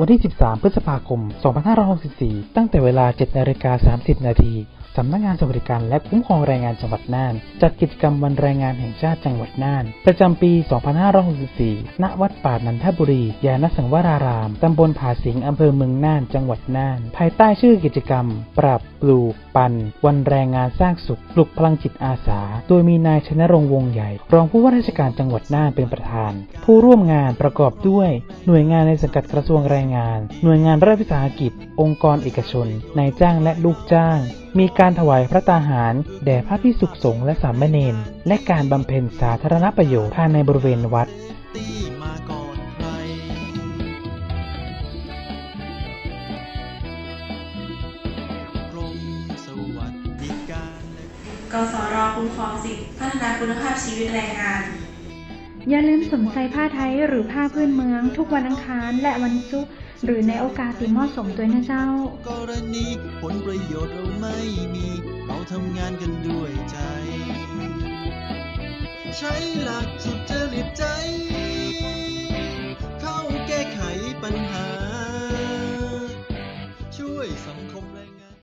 วันที่ 13 พฤษภาคม 2564 ตั้งแต่เวลา 7นาฬิกา30 นาทีสำนักงานสวัสดิการและคุ้มครองแรงงานจังหวัดน่าน จัดกิจกรรมวันแรงงานแห่งชาติจังหวัดน่าน ประจำปี 2564 ณ วัดป่านันทบุรี ยานสังวราราม ตำบลผาสิงอำเภอเมืองน่าน จังหวัดน่าน ภายใต้ชื่อกิจกรรม ปรับปลูก ปันวันแรงงานสร้างสุข ปลุกพลังจิตอาสา โดยมีนายชนรงวงใหญ่ รองผู้ว่าราชการจังหวัดน่านเป็นประธาน ผู้ร่วมงานประกอบด้วย หน่วยงานในสังกัดกระทรวงแรงงาน หน่วยงานรัฐวิสาหกิจ องค์กรเอกชนนายจ้างและลูกจ้าง มีการถวายพระตาหาร แด่พระพิสุขสงฆ์และสามเณรและการบำเพ็ญสาธารณประโยชน์ภายในบริเวณวัดกสวัสดิการและกสรคุ้มครองสิทธิพัฒนาคุณภาพชีวิตแรงงาน อย่าลืมสวมใส่ผ้าไทยหรือผ้าพื้นเมือง ทุกวันอังคารและวันศุกร์หรือในโอกาสที่เหมาะสมด้วยนะเจ้า กรณีผลประโยชน์เราไม่มี เราทำงานกันด้วยใจ ใช้หลักสุดจริตใจ